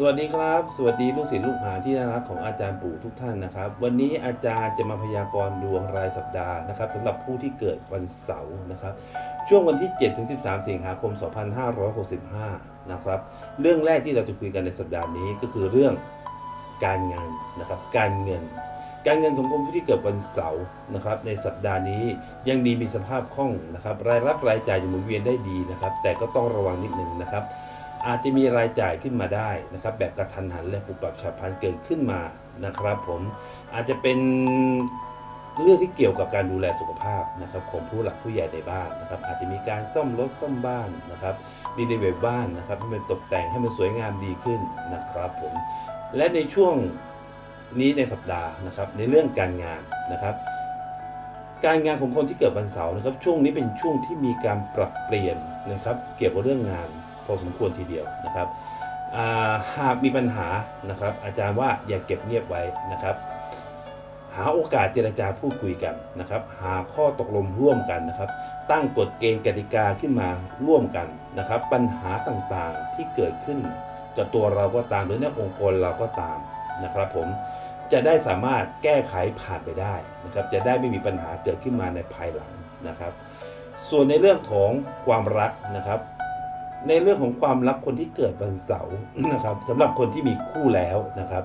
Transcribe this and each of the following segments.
สวัสดีครับ สวัสดีลูกศิษย์ลูกหาที่น่ารักของอาจารย์ปู่ทุกท่านนะครับ วันนี้อาจารย์จะมาพยากรณ์ดวงรายสัปดาห์นะครับสำหรับผู้ที่เกิดวันเสาร์นะครับ ช่วงวันที่ 7 ถึง 13 สิงหาคม 2565 นะครับ เรื่องแรกที่เราจะคุยกันในสัปดาห์นี้ก็คือเรื่องการงานนะครับการเงิน การเงินของคนผู้ที่เกิดวันเสาร์นะครับ ในสัปดาห์นี้ยังดีมีสภาพคล่องนะครับ รายรับรายจ่ายอยู่หมุนเวียนได้ดีนะครับ แต่ก็ต้องระวังนิดนึงนะครับ อาจจะมีรายจ่ายขึ้นมาได้นะครับ แบบกระทันหันและปุบปับฉับพลันเกิดขึ้นมานะครับ ผมอาจจะเป็นเรื่องที่เกี่ยวกับการดูแลสุขภาพนะครับของผู้หลักผู้ใหญ่ในบ้านนะครับ อาจจะมีการซ่อมรถซ่อมบ้านนะครับรีโนเวทบ้านนะครับให้มันตกแต่งให้มันสวยงามดีขึ้นนะครับผมและในช่วงนี้ในสัปดาห์นะครับในเรื่องการงานนะครับ การงานของคนที่เกิดวันเสาร์นะครับ ช่วงนี้เป็นช่วงที่มีการปรับเปลี่ยนนะครับ เกี่ยวกับเรื่องงาน พอสมควรทีเดียวนะครับหากมีปัญหานะครับ อาจารย์ว่าอย่าเก็บเงียบไว้นะครับ หาโอกาสเจรจาพูดคุยกันนะครับ หาข้อตกลงร่วมกันนะครับ ตั้งกฎเกณฑ์กติกาขึ้นมาร่วมกันนะครับ ปัญหาต่างๆที่เกิดขึ้นกับตัวเราก็ตามหรือในองค์กรเราก็ตามนะครับผมจะได้สามารถแก้ไขผ่านไปได้นะครับ จะได้ไม่มีปัญหาเกิดขึ้นมาในภายหลังนะครับ ส่วนในเรื่องของความรักนะครับ ในเรื่องของความรักคนที่เกิดวันเสาร์นะครับสำหรับคนที่มีคู่แล้วนะครับ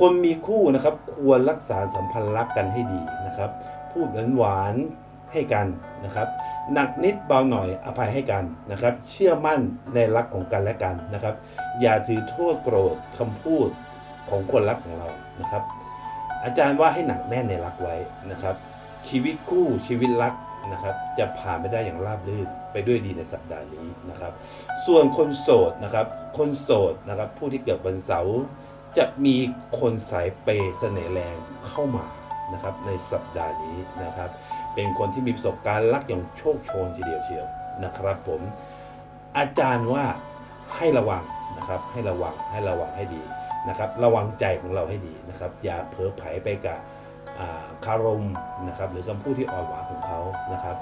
คนมีคู่นะครับควรรักษาสัมพันธ์รักกันให้ดีนะครับ พูดหวานๆให้กันนะครับ หนักนิดเบาหน่อยอภัยให้กันนะครับ เชื่อมั่นในรักของกันและกันนะครับ อย่าถือโทษโกรธคำพูดของคนรักของเรานะครับ อาจารย์ว่าให้หนักแน่นในรักไว้นะครับ ชีวิตคู่ชีวิตรัก นะครับจะผ่านไปได้อย่างราบรื่นไปด้วยดีในสัปดาห์นี้นะครับ ส่วนคนโสดนะครับ คนโสดนะครับผู้ที่เกิดวันเสาร์จะมีคนสายเปย์เสน่ห์แรงเข้ามานะครับในสัปดาห์นี้นะครับ เป็นคนที่มีประสบการณ์รักอย่างโชคโชนทีเดียวเชียวนะครับ ผมอาจารย์ว่าให้ระวังนะครับให้ระวังให้ระวังให้ดีนะครับ ระวังใจของเราให้ดีนะครับ อย่าเผลอไผไปกับ คารมนะครับหรือคำพูดที่อ่อนหวานของเขานะครับ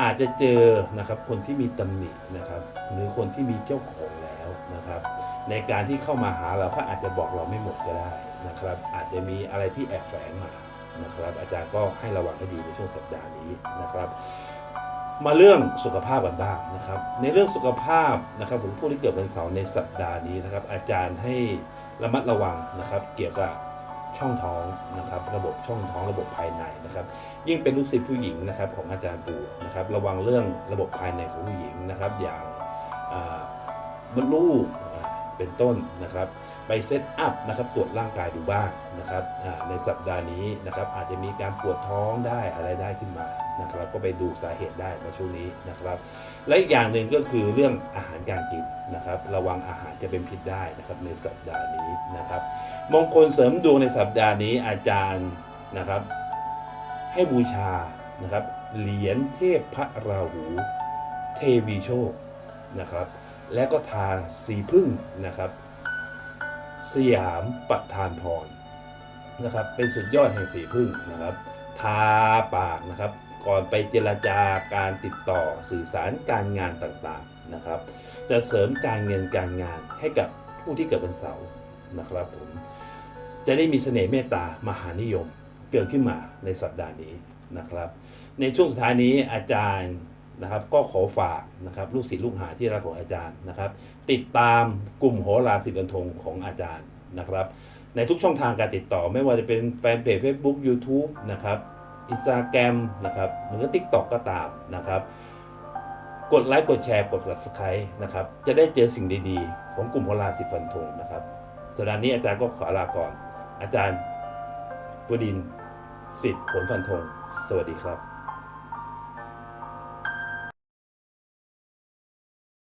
อาจจะเจอนะครับคนที่มีตำหนินะครับหรือคนที่มีเจ้าของแล้วนะครับ ในการที่เข้ามาหาเราเขาอาจจะบอกเราไม่หมดก็ได้นะครับ อาจจะมีอะไรที่แอบแฝงมานะครับอาจารย์ก็ให้ระวังให้ดีในช่วงสัปดาห์นี้นะครับ มาเรื่องสุขภาพกันบ้างนะครับ ในเรื่องสุขภาพนะครับผมผู้ที่เกิดวันเสาร์ในสัปดาห์นี้นะครับ อาจารย์ให้ระมัดระวังนะครับ เกี่ยวกับ ช่องท้องนะครับระบบช่องท้องระบบภายในนะครับ ยิ่งเป็นลูกศิษย์ผู้หญิงนะครับของอาจารย์ปูนะครับ ระวังเรื่องระบบภายในของผู้หญิงนะครับ อย่างมดลูก เป็นต้นนะครับ ไปเซตอัพนะครับตรวจร่างกายดูบ้างนะครับในสัปดาห์นี้นะครับอาจจะมีการปวดท้องได้อะไรได้ขึ้นมานะครับ ก็ไปดูสาเหตุได้ในช่วงนี้นะครับ และอีกอย่างหนึ่งก็คือเรื่องอาหารการกินนะครับ ระวังอาหารจะเป็นพิษได้นะครับในสัปดาห์นี้นะครับมงคลเสริมดวงในสัปดาห์นี้อาจารย์นะครับ ให้บูชานะครับเหรียญเทพพระราหูเทวีโชคนะครับ และก็ทาสีพึ่งนะครับ สยามประทานพรนะครับ เป็นสุดยอดแห่งสีพึ่งนะครับ ทาปากนะครับ ก่อนไปเจรจาการติดต่อสื่อสารการงานต่างๆนะครับ จะเสริมการเงินการงานให้กับผู้ที่เกิดวันเสาร์นะครับผมจะได้มีเสน่ห์เมตตามหานิยมเกิดขึ้นมาในสัปดาห์นี้นะครับ ในช่วงสุดท้ายนี้อาจารย์ นะครับก็ขอฝากนะครับลูกศิษย์ลูกหาที่รักของอาจารย์นะครับ ติดตามกลุ่มโหราสิบันทงของอาจารย์นะครับ ในทุกช่องทางการติดต่อไม่ว่าจะเป็นแฟนเพจ Facebook YouTube นะครับอินสตาแกรมนะครับหรือ TikTok ก็ตามนะครับ กดไลค์กดแชร์กด subscribe นะครับ จะได้เจอสิ่งดีๆ ของกลุ่มโหราสิฟันธงนะครับสัปดาห์นี้อาจารย์ก็ขอลาก่อน อาจารย์ปุดินสิทธิ์ผลฟันธงสวัสดีครับ